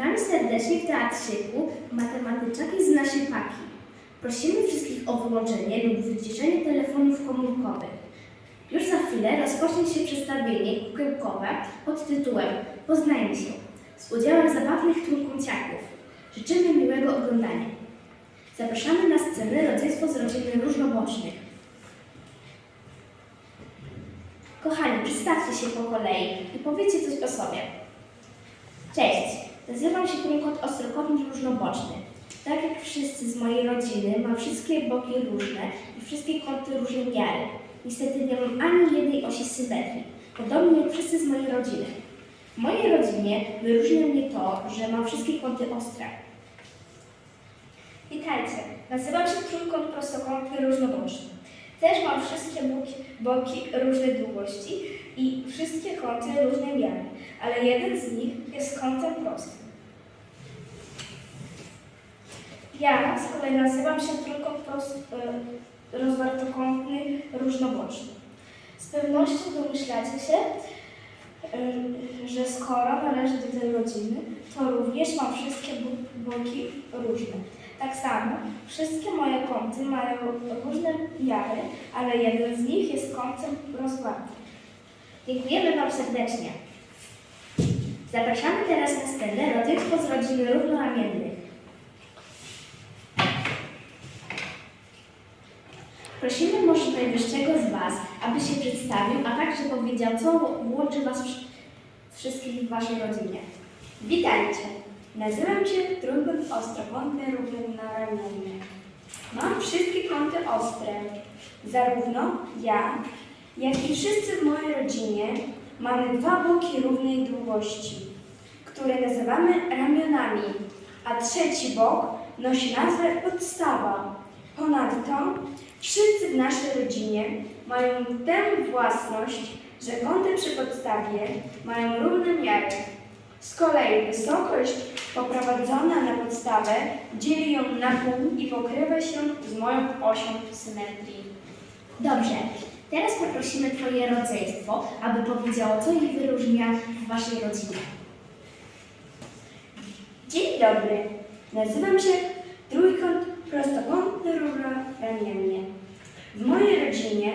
Witamy serdecznie w Teatrzyku Matematyczaki z naszej paki. Prosimy wszystkich o wyłączenie lub wyciszenie telefonów komórkowych. Już za chwilę rozpocznie się przedstawienie kukiełkowe pod tytułem Poznajmy się z udziałem zabawnych trójkąciaków. Życzymy miłego oglądania. Zapraszamy na scenę rodzeństwo z rodziny różnobocznych. Kochani, przedstawcie się po kolei i powiedzcie coś o sobie. Cześć, nazywam się trójkąt ostrokątny różnoboczny. Tak jak wszyscy z mojej rodziny, mam wszystkie boki różne i wszystkie kąty różnej miary. Niestety nie mam ani jednej osi symetrii, podobnie jak wszyscy z mojej rodziny. W mojej rodzinie wyróżnia mnie to, że mam wszystkie kąty ostre. Witajcie, nazywam się trójkąt prostokątny różnoboczny. Też mam wszystkie boki, boki różnej długości i wszystkie kąty różnej miary, jeden z nich jest kątem prostym. Ja z kolei nazywam się trójkąt prost, e, rozwartokątny różnoboczny. Z pewnością domyślacie się, e, że skoro należę do tej rodziny, to również mam wszystkie bo- boki różne. Tak samo, wszystkie moje kąty mają różne miary, ale jeden z nich jest kątem rozwartym. Dziękujemy Wam serdecznie. Zapraszamy teraz na scenę rodzeństwo z rodziny równoramiennych. Prosimy może najwyższego z Was, aby się przedstawił, a także powiedział, co łączy Was wsz- wszystkich w Waszej rodzinie. Witajcie! Nazywam się trójkąt ostrokątny równoramienny. Mam wszystkie kąty ostre. Zarówno ja, jak i wszyscy w mojej rodzinie mamy dwa boki równej długości, które nazywamy ramionami, a trzeci bok nosi nazwę podstawa. Ponadto wszyscy w naszej rodzinie mają tę własność, że kąty przy podstawie mają równe miary. Z kolei wysokość poprowadzona na podstawę dzieli ją na pół i pokrywa się z moją osią symetrii. Dobrze, teraz poprosimy Twoje rodzeństwo, aby powiedziało, co je wyróżnia w Waszej rodzinie. Dzień dobry, nazywam się Trójkąt Prostokątny Równoramiennie. W mojej rodzinie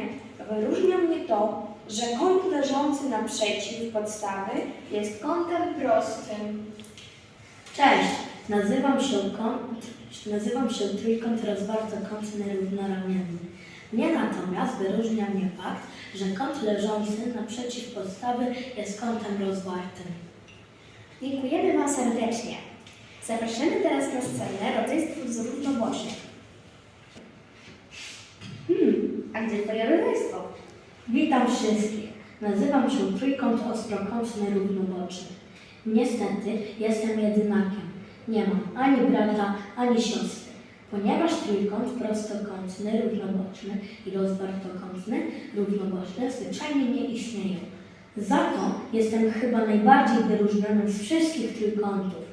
wyróżnia mnie to, że kąt leżący naprzeciw podstawy jest kątem prostym. Cześć, nazywam się kąt, nazywam się trójkąt rozwartokątny równoramienny. Mnie natomiast wyróżnia mnie fakt, że kąt leżący naprzeciw podstawy jest kątem rozwartym. Dziękujemy Wam serdecznie. Zapraszamy teraz na scenę rodzeństwo z równobocznych. Hmm, a gdzie Twoje rodzeństwo? Witam wszystkich. Nazywam się trójkąt ostrokątny równoboczny. Niestety jestem jedynakiem. Nie mam ani brata, ani siostry. Ponieważ trójkąt prostokątny, równoboczny i rozwartokątny, równoboczny zwyczajnie nie istnieją. Za to jestem chyba najbardziej wyróżniony z wszystkich trójkątów.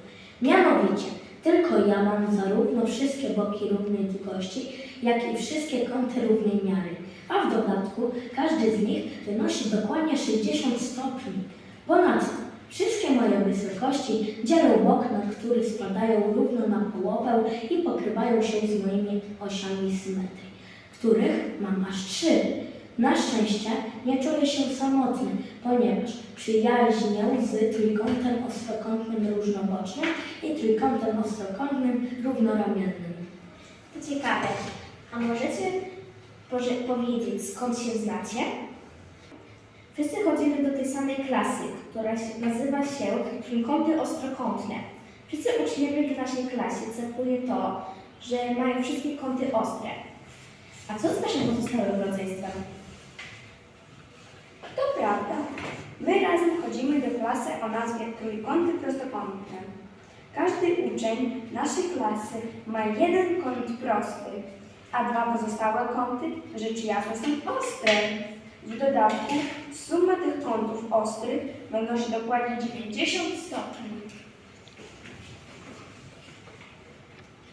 Mianowicie, tylko ja mam zarówno wszystkie boki równej długości, jak i wszystkie kąty równej miary, a w dodatku każdy z nich wynosi dokładnie 60 stopni. Ponadto wszystkie moje wysokości dzielą bok, na który spadają równo na połowę i pokrywają się z moimi osiami symetrii, których mam aż trzy. Na szczęście nie czuję się samotny, ponieważ przyjaźnię z trójkątem ostrokątnym różnobocznym i trójkątem ostrokątnym równoramiennym. To ciekawe. A możecie powiedzieć, skąd się znacie? Wszyscy chodzimy do tej samej klasy, która się, nazywa się Trójkąty Ostrokątne. Wszyscy uczniowie w naszej klasie cechuje to, że mają wszystkie kąty ostre. A co z naszym pozostałym rodzeństwem? To prawda. My razem chodzimy do klasy o nazwie Trójkąty Prostokątne. Każdy uczeń naszej klasy ma jeden kąt prosty, a dwa pozostałe kąty rzecz jasna są ostre. W dodatku suma tych kątów ostrych wynosi dokładnie 90 stopni.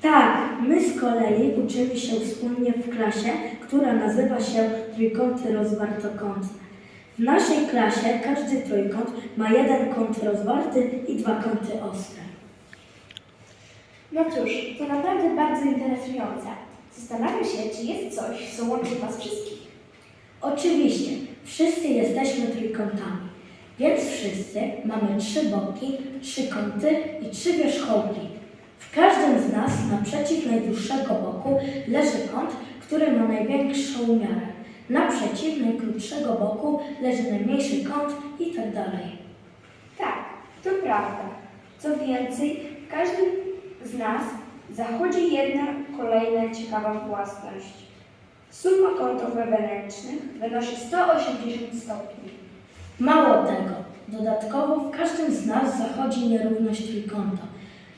Tak, my z kolei uczymy się wspólnie w klasie, która nazywa się Trójkąty Rozwartokątne. W naszej klasie każdy trójkąt ma jeden kąt rozwarty i dwa kąty ostre. No cóż, to naprawdę bardzo interesujące. Zastanawiam się, czy jest coś, co łączy Was wszystkich. Oczywiście, wszyscy jesteśmy trójkątami, więc wszyscy mamy trzy boki, trzy kąty i trzy wierzchołki. W każdym z nas naprzeciw najdłuższego boku leży kąt, który ma największą miarę. Naprzeciw najkrótszego boku leży najmniejszy kąt i tak dalej. Tak, to prawda. Co więcej, w każdym z nas zachodzi jedna kolejna ciekawa własność. Suma kątów wewnętrznych wynosi 180 stopni. Mało tego, dodatkowo w każdym z nas zachodzi nierówność trójkąta,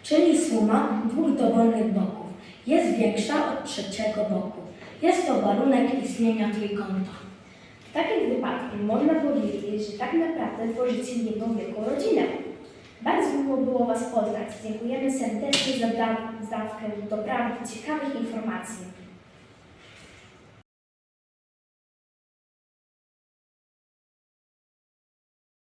czyli suma dwóch dowolnych boków jest większa od trzeciego boku. Jest to warunek istnienia trójkąta. W takim wypadku można powiedzieć, że tak naprawdę tworzycie jedną wielką rodzinę. Bardzo miło było Was poznać. Dziękujemy serdecznie za da- za dawkę dobrawnych, ciekawych informacji.